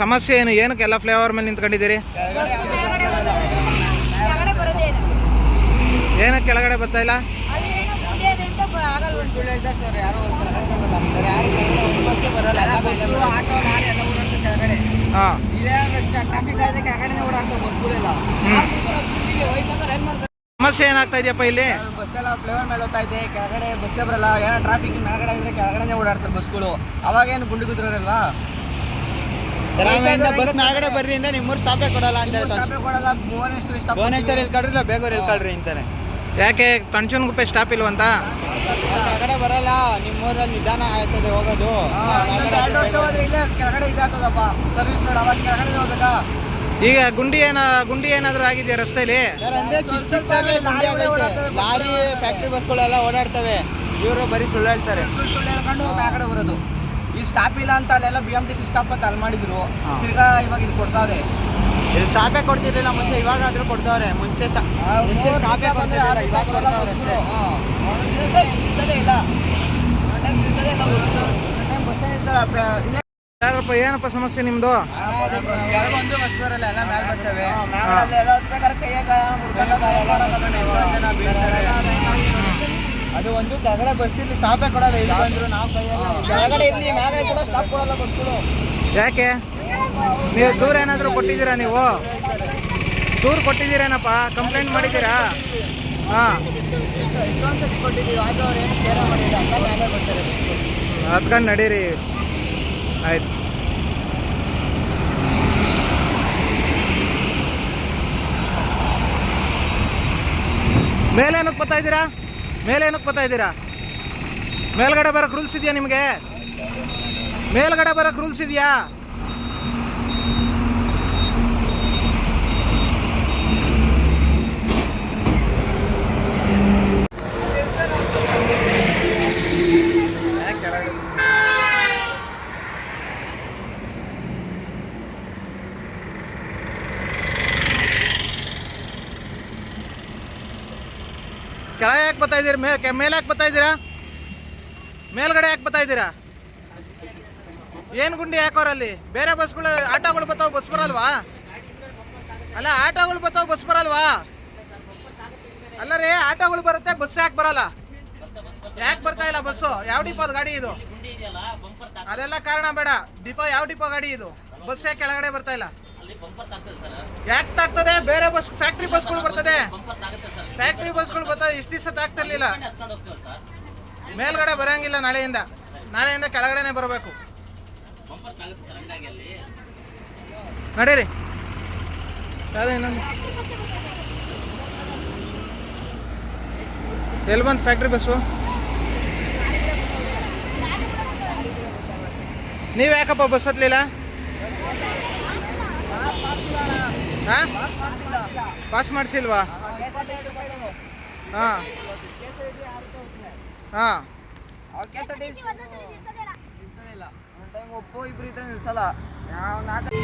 ಸಮಸ್ಯೆ ಏನು? ಏನಕ್ಕೆ ಎಲ್ಲ ಫ್ಲೇವರ್ ಮೇಲೆ ನಿಂತ್ಕೊಂಡಿದ್ದೀರಿ? ಏನಕ್ಕೆ ಕೆಳಗಡೆ ಬರ್ತಾ ಇಲ್ಲ? ಸಮಸ್ಯೆ ಏನಾಗ್ತಾ ಇದೆಯಪ್ಪ ಇಲ್ಲಿ? ಬಸ್ ಎಲ್ಲ ಫ್ಲೇವರ್ ಮೇಲೆ ಹೋಗ್ತಾ ಇದೆ ಕೆಳಗಡೆ ಬಸ್ಸೇ ಬರಲ್ಲ. ಏನೋ ಟ್ರಾಫಿಕ್ ಮೇಲ್ಗಡೆ ಇದ್ರೆ ಕೆಳಗಡೆ ಓಡಾಡ್ತಾರೆ ಬಸ್ಗಳು. ಅವಾಗ ಏನು ಗುದ್ರಲ್ವಾ ಬಸ್ ನಾಗಡೆ ಬರ್ರಿ ಅಂದ್ರೆ ನಿಮ್ಮೂರು ಸ್ಟಾಪೇ ಕೊಡಲ್ಲ ಅಂತ ಹೇಳ್ತಾರೆ ಸ್ಟಾಪೇ ಕೊಡಲ್ಲ ಭುವನೇಶ್ವರಿ ಸ್ಟಾಪ್ ಭುವನೇಶ್ವರ್ ಇಲ್ಕಡ್ರಿ ಇಲ್ಲ ಬೇಗೂರು ಯಾಕೆ ಅಂತಾರೆ. ಯಾಕೆ ತಂಚನಗುಪ್ಪೆ ಸ್ಟಾಪ್ ಇಲ್ವಂತ? ಕೆಳಗಡೆ ಬರಲ್ಲ ನಿಮ್ಮೂರಲ್ಲಿ ನಿಧಾನ ಆಯ್ತದೆ ಹೋಗೋದು. ಎರಡು ವರ್ಷ ಹೋದ್ರೆ ಇಲ್ಲೇ ಕೆಳಗಡೆ ಇದಾಗ್ತದಪ್ಪ ಸರ್ವಿಸ್ ರೋಡ್ ಅವಾಗ ಕೆಳಗಡೆ ಹೋಗ್ಬೇಕಾ? ಈಗ ಗುಂಡಿ ಏನ ಗುಂಡಿ ಏನಾದ್ರು ಆಗಿದೆಯಾ ರಸ್ತೆಯಲ್ಲಿ ಸರ್ ಅಂದ್ರೆ ಚಿಕ್ಕ ಚಿಕ್ಕದಾಗಿ ಆಗೈತೆ. ಲಾರಿ ಫ್ಯಾಕ್ಟ್ರಿ ಬಸ್ಗಳೆಲ್ಲ ಓಡಾಡ್ತವೆ. ಇವರು ಬರೀ ಸುಳ್ಳು ಹೇಳ್ತಾರೆ. ಸುಳ್ಳು ಹೇಳ್ಕೊಂಡು ಕೆಳಗಡೆ ಬರೋದು. ಈ ಸ್ಟಾಪ್ ಇಲ್ಲ ಅಂತ ಅಲ್ಲೆಲ್ಲ B M T C stop ಅಂತ ಅಲ್ಲಿ ಮಾಡಿದ್ರು. ತಿರ್ಗಾ ಇವಾಗ ಇದು ಕೊಡ್ತಾವ್ರೆ. ಇಲ್ಲಿ ಸ್ಟಾಪೇ ಕೊಡ್ತಿರ್ಲಿಲ್ಲ ಮುಂಚೆ ಇವಾಗಾದ್ರೂ ಕೊಡ್ತಾವ್ರೆ. ಮುಂಚೆ ಸ್ಟಾ- ಮುಂಚೆ ಸ್ಟಾಪೇ ಬಂದ್ರೆ ಕೊಡ್ತಿರ್ಲಿಲ್ಲ ಇವಾಗ ಕೊಡ್ತಾವ್ರೆ ಅಷ್ಟೇ. ನಿಲ್ಸೋದೇ ಇಲ್ಲ. ಒಂದ್ time ನಿಲ್ಸೋದೇ ಇಲ್ಲ ಬಸ್ಸು. ಒಂದ್ time ಬಸ್ಸೇ ನಿಲ್ಸಲ್ಲ. ಬ- ಇಲ್ಲೇ ಯಾರಪ್ಪ ಏನಪ್ಪ ಸಮಸ್ಯೆ ನಿಮ್ದು? ಬಸ್ ಬರಲ್ಲ ಎಲ್ಲ ಮ್ಯಾಲ್ ಬರ್ತವೆ. ಮ್ಯಾಗಲ್ಲಿ ಎಲ್ಲ ಹೊತ್ಬೇಕಾದ್ರೆ ಕೈಯಾಗ ಮುರ್ಕೊಂಡು ಗಾಯ ಮಾಡೋದು. ಅದು ಒಂದು ಕೆಳಗಡೆ ಬಸ್ ಇಲ್ಲಿ ಸ್ಟಾಪೇ ಕೊಡಲ್ಲ ಇಲ್ಲಿ ಬಂದ್ರು ನಾವು ಕೈಯೆಲ್ಲ. ಕೆಳಗಡೆ ಇರ್ಲಿ ಮ್ಯಾಗಡೆ ಕೂಡ ಸ್ಟಾಪ್ ಕೊಡಲ್ಲ ಬಸ್ಗಳು ಯಾಕೆ? ನೀವು ದೂರ ಏನಾದರೂ ಕೊಟ್ಟಿದ್ದೀರಾ ನೀವು? ದೂರ್ ಕೊಟ್ಟಿದ್ದೀರೇನಪ್ಪ? ಕಂಪ್ಲೇಂಟ್ ಮಾಡಿದ್ದೀರಾ? ಹಾಂ. ಹತ್ಕೊಂಡು ನಡೀರಿ. ಆಯ್ತು. ಮೇಲೇನಕ್ಕೆ ಬರ್ತಾ ಇದ್ದೀರಾ? ಮೇಲೇನಕ್ಕೆ ಬರ್ತಾ ಇದ್ದೀರಾ? ಮೇಲ್ಗಡೆ ಬರೋಕ್ಕೆ ರೂಲ್ಸ್ ಇದೆಯಾ ನಿಮಗೆ? ಮೇಲ್ಗಡೆ ಬರೋಕ್ಕೆ ರೂಲ್ಸ್ ಇದೆಯಾ? ಕೆಳಗೆ ಯಾಕೆ ಬರ್ತಾ ಇದ್ದೀರಿ? ಮೇಲೆ ಯಾಕೆ ಬರ್ತಾ ಮೇಲ್ಗಡೆ ಯಾಕೆ ಬರ್ತಾ ಇದ್ದೀರಾ? ಏನು ಗುಂಡಿ ಯಾಕೋರಲ್ಲಿ ಬೇರೆ ಬಸ್ಗಳು, ಆಟೋಗಳು ಬರ್ತಾವೆ, ಬಸ್ ಬರಲ್ವಾ? ಅಲ್ಲ, ಆಟೋಗಳು ಬರ್ತಾವೆ, ಬಸ್ ಬರಲ್ವಾ? ಅಲ್ಲ ರೀ, ಆಟೋಗಳು ಬರುತ್ತೆ, ಬಸ್ ಯಾಕೆ ಬರಲ್ಲ? ಯಾಕೆ ಬರ್ತಾ ಇಲ್ಲ ಬಸ್ಸು? ಯಾವ ಡಿಪೋದ ಗಾಡಿ ಇದು? ಅದೆಲ್ಲ ಕಾರಣ ಬೇಡ. ಡಿಪೋ ಯಾವ ಡಿಪೋ ಗಾಡಿ ಇದು? ಬಸ್ ಯಾಕೆ ಕೆಳಗಡೆ ಬರ್ತಾ ಇಲ್ಲ? ಯಾಕೆ ತಾಗ್ತದೆ? ಬೇರೆ ಬಸ್, ಫ್ಯಾಕ್ಟ್ರಿ ಬಸ್ಗಳು ಬರ್ತದೆ. ಫ್ಯಾಕ್ಟ್ರಿ ಬಸ್ಗಳು ಗೊತ್ತಾ? ಇಷ್ಟು ದಿವಸ ತಾಕ್ತಿರ್ಲಿಲ್ಲ ಮೇಲ್ಗಡೆ ಬರಂಗಿಲ್ಲ ನಾಳೆಯಿಂದ. ನಾಳೆಯಿಂದ ಕೆಳಗಡೆನೆ ಬರಬೇಕು. ನಡೀರಿ. ಎಲ್ಲಿ ಬಂತು ಫ್ಯಾಕ್ಟ್ರಿ ಬಸ್ಸು ನೀವು ಯಾಕಪ್ಪ ಬಸ್ ಹತ್ಲಿಲ್ಲ? ಹಾಂ? ಪಾಸ್ ಮಾಡಿಸಿಲ್ವಾ? ಹಾಂ. ಹಾಂ. ಒಪ್ಪು ಇಬ್ರು ಇದ್ರೆ ನಿಲ್ಸಲ್ಲ. ನಾವು ನಾಲ್ಕು